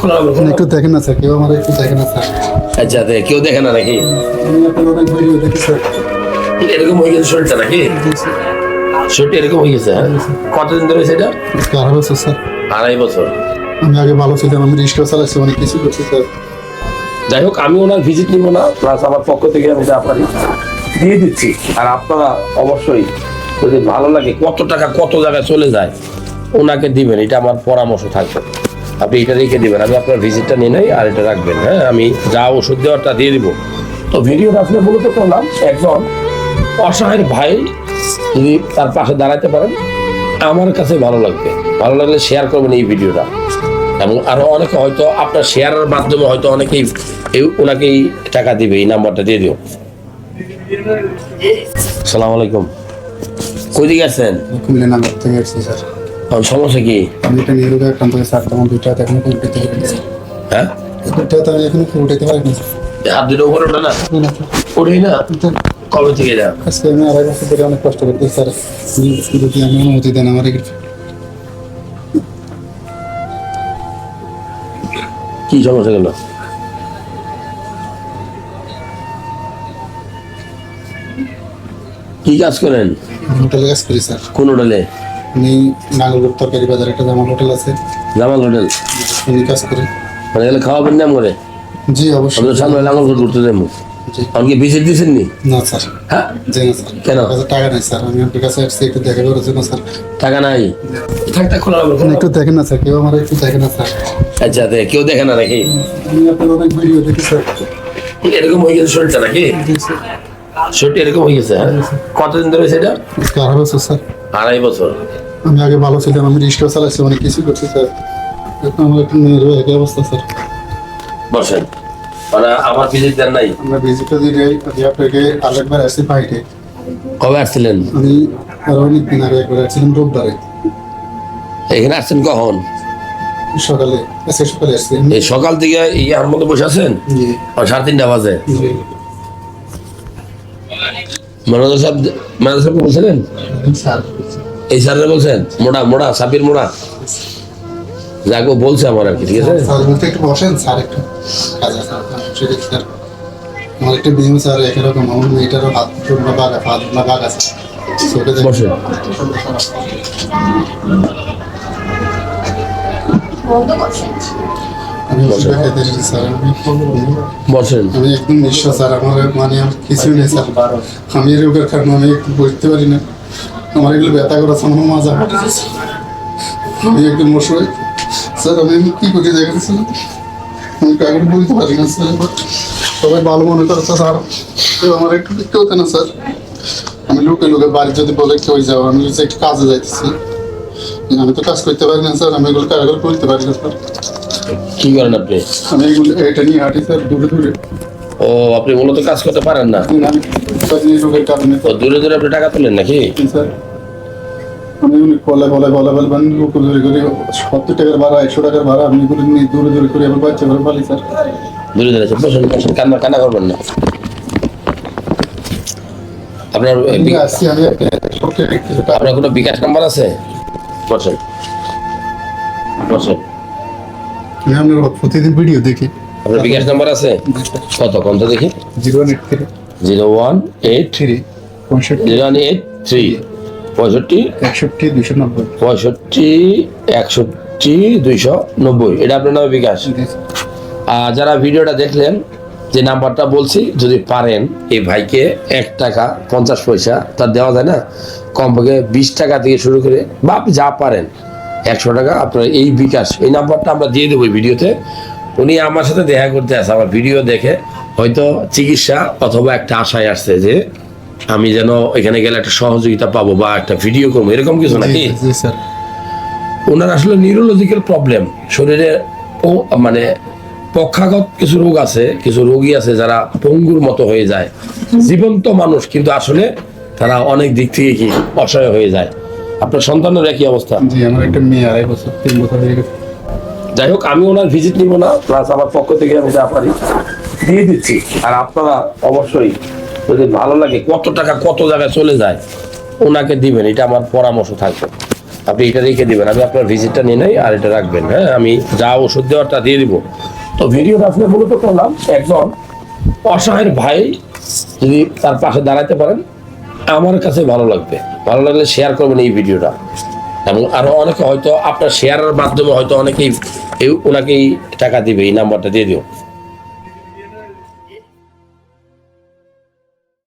খোলা একটু দেখেন না স্যার কেউ আমার একটু দেখেন না স্যার। আচ্ছা দে, কেউ দেখে না নাকি? আমি আপনার অনেক ভিডিও দেখি স্যার এরকম হয়ে গেছে শরীরটা নাকি? শরীরটা এরকম হয়ে গেছে হ্যাঁ? কতদিন ধরে সেটা আড়াই বছর স্যার। আড়াই বছর। আমি আগে ভালো ছিলাম আমি রিক্সা চালাচ্ছি অনেক কিছু করছি স্যার। যাই হোক আমি ওনার ভিজিট নিব না প্লাস আমার পক্ষ থেকে আমি যা পারি দিয়ে দিচ্ছি। আর আপনারা অবশ্যই যদি ভালো লাগে কত টাকা কত জায়গায় চলে যায় ওনাকে দিবেন এটা আমার পরামর্শ থাকবে। আপনি এটা রেখে দিবেন, আমি আপনার ভিজিটটা নিয়ে নেই আর এটা রাখবেন হ্যাঁ? আমি যা ওষুধ দেওয়ারটা দিয়ে দিব। তো ভিডিওটা আসলে মূলত করলাম একজন অসহায়ের ভাই যদি তার পাশে দাঁড়াতে পারেন। আমার কাছে ভালো লাগবে। ভালো লাগলে শেয়ার করবেন এই ভিডিওটা। এবং আরও অনেকে হয়তো আপনার শেয়ারের মাধ্যমে হয়তো অনেকেই এই ওনাকেই টাকা দিবে, এই নাম্বারটা দিয়ে দিও। সালাম আলাইকুম। কই দিকে আছেন? কুমিল্লা নাম্বার থেকে স্যার। সমস্যা কি? আমি নিয়ে রোগে হয়ে স্যার তখন দুইটা এখনও উঠাতে পারিনি স্যার হ্যাঁ? দুইটা হাতে আমি এখনও উঠাতে পারিনি হাত দুটো উপরে ওঠে না। উঠেই না। কবে থেকে যা আজকে আমি আড়াই বছর ধরে অনেক কষ্ট করতেছি স্যার। যদি আমি অনুমতি দেন আমার কি সমস্যা গেল? কি কাজ করেন? হোটেলে কাজ করি স্যার। কোন হোটেলে? আমি নাঙ্গলপুর তরকারি বাজার একটা জামাল হোটেল আছে। জামাল হোটেল? উনি কাজ করি। মানে গেলে খাওয়াবেন নাম করে? জি অবশ্যই। আপনার সামনে লাঙ্গল ঘুরতে যাব জি। আমাকে ভিজিট দিয়েছেন নি না স্যার। হ্যাঁ? জি না স্যার। কেন? কাছে টাকা নেই স্যার। আমি আপনার কাছে আসছি একটু দেখা করার জন্য স্যার। টাকা নাই? থাকতে খোলা হবে একটু দেখেন না স্যার। কেউ আমার একটু দেখেন না স্যার। আচ্ছা দে, কেউ দেখে না নাকি? আমি আপনার অনেক ভিডিও দেখি স্যার। এরকম হয়ে গেছে শরীরটা নাকি? স্যার। শরীরটা এরকম হয়ে গেছে হ্যাঁ? কতদিন ধরে সেটা আজকে আড়াই স্যার। আড়াই বছর আমি আগে ভালো ছিলাম আমি রিক্সা চালাচ্ছি অনেক কিছু করছি স্যার। এখন আমার একটু মেয়ের হয়ে একই অবস্থা স্যার। বসেন। মানে আমার ভিজিট দেন নাই? আমরা ভিজিটটা দিয়ে আমি আপনাকে আরেকবার আসছি বাইরে কবে আসছিলেন? আমি আরও অনেক দিন আগে একবার আসছিলাম রোববারে। এখানে আসছেন কখন? সকালে আজকে সকালে আসছি এই সকাল থেকে এই আর মধ্যে বসে আছেন? সাড়ে তিনটা বাজে। জি সাহেব মানাজা সাহেব বলছিলেন? স্যার। এই স্যারের বলছেন মোড়া মোড়া সাপির মোড়া। যাকে বলছে আমার আর কি ঠিক আছে? স্যার বলতে একটু বসেন স্যার একটু কাজ আছে স্যার আমার একটা বিএম স্যার একরকম আমার মেয়েটারও হাত টুকনা বাঘ আছে হাত টুকনা বাঘ আছে। বন্ধ করছেন? আমি বসেন। একদম স্যার। আমার মানে কিছুই নেই স্যার। আমি কারণে আমি একটু বসতে পারি না। আমার এগুলো ব্যথা করা আমার মাজা আমি একদম অসহায় স্যার আমি আমি কি করি বলতে পারি না স্যার। সবাই ভালো মনে করে তো স্যার আমার একটু দেখতে হতো না স্যার। আমি লোকে লোকে বাড়ি যদি বলে কেউ যাও আমি একটু কাজে যাইতেছি। আমি তো কাজ করতে পারি না স্যার আমি এগুলো কারাগার করতে পারি না স্যার কি করেন আপনি? আমি এগুলো এটা নিয়ে হাঁটি স্যার দূরে দূরে। ও আপনি মূলত কাজ করতে পারেন না? আমি রোগের কারণে ও দূরে দূরে আপনি টাকা তোলেন নাকি? স্যার আমি উনি বলে বলে বলে বলে লোক দূরে করে সত্তর টাকার ভাড়া একশো টাকার ভাড়া আমি করে নিয়ে দূরে দূরে করে আমার বাচ্চা করে পালি স্যার দূরে দূরে আছে বসেন বসেন কান্না কান্না করবেন না। আপনার আপনার কোনো বিকাশ নাম্বার আছে? বসেন। বসেন। আমি প্রতিদিন ভিডিও দেখি। আপনার বিকাশ নাম্বার আছে? কত? কত দেখি? Zero one eight three. Zero one eight three পঁয়ষট্টি। Zero one eight three. পঁয়ষট্টি? একষট্টি দুশো নব্বই। পঁয়ষট্টি একষট্টি দুইশো নব্বই। এটা আপনার নামে বিকাশ। আর যারা ভিডিওটা দেখলেন যে নাম্বারটা বলছি যদি পারেন এই ভাইকে এক টাকা পঞ্চাশ পয়সা তার দেওয়া যায় না। কমপক্ষে বিশ টাকা থেকে শুরু করে বা আপনি যা পারেন একশো টাকা আপনার এই বিকাশ এই নাম্বারটা আমরা দিয়ে দেবো ভিডিওতে। উনি আমার সাথে দেখা করতে আসে আমার ভিডিও দেখে হয়তো চিকিৎসা অথবা একটা আশায় আসছে যে আমি যেন এখানে গেলে একটা সহযোগিতা পাবো বা একটা ভিডিও করব এরকম কিছু নাকি? ওনার আসলে নিউরোলজিক্যাল প্রবলেম শরীরে ও মানে পক্ষাগত কিছু রোগ আছে কিছু রোগী আছে যারা পঙ্গুর মতো হয়ে যায়। জীবন্ত মানুষ কিন্তু আসলে তারা অনেক দিক থেকে কি অসহায় হয়ে যায়। আপনার সন্তানের একই অবস্থা? জি আমার একটা মেয়ে আড়াই বছর তিন বছর হয়ে গেছে। যাই হোক আমি ওনার ভিজিট নিব না প্লাস আমার পক্ষ থেকে আমি যা পারি দিয়ে দিচ্ছি। আর আপনারা অবশ্যই যদি ভালো লাগে কত টাকা কত জায়গায় চলে যায় ওনাকে দিবেন এটা আমার পরামর্শ থাকবে। আপনি এটা রেখে দিবেন আমি আপনার ভিজিটটা নিয়ে নেই আর এটা রাখবেন। হ্যাঁ আমি যা ওষুধ দেওয়ারটা দিয়ে দিব। তো ভিডিওটা আসলে মূলত করলাম একজন অসহায়ের ভাই, যদি তার পাশে দাঁড়াতে পারেন, আমার কাছে ভালো লাগবে। ভালো লাগলে শেয়ার করবেন এই ভিডিওটা এবং আরও অনেকে হয়তো আপনার শেয়ারের মাধ্যমে হয়তো অনেকেই ওনাকেই টাকা দিবে, এই নাম্বারটা দিয়ে দিও।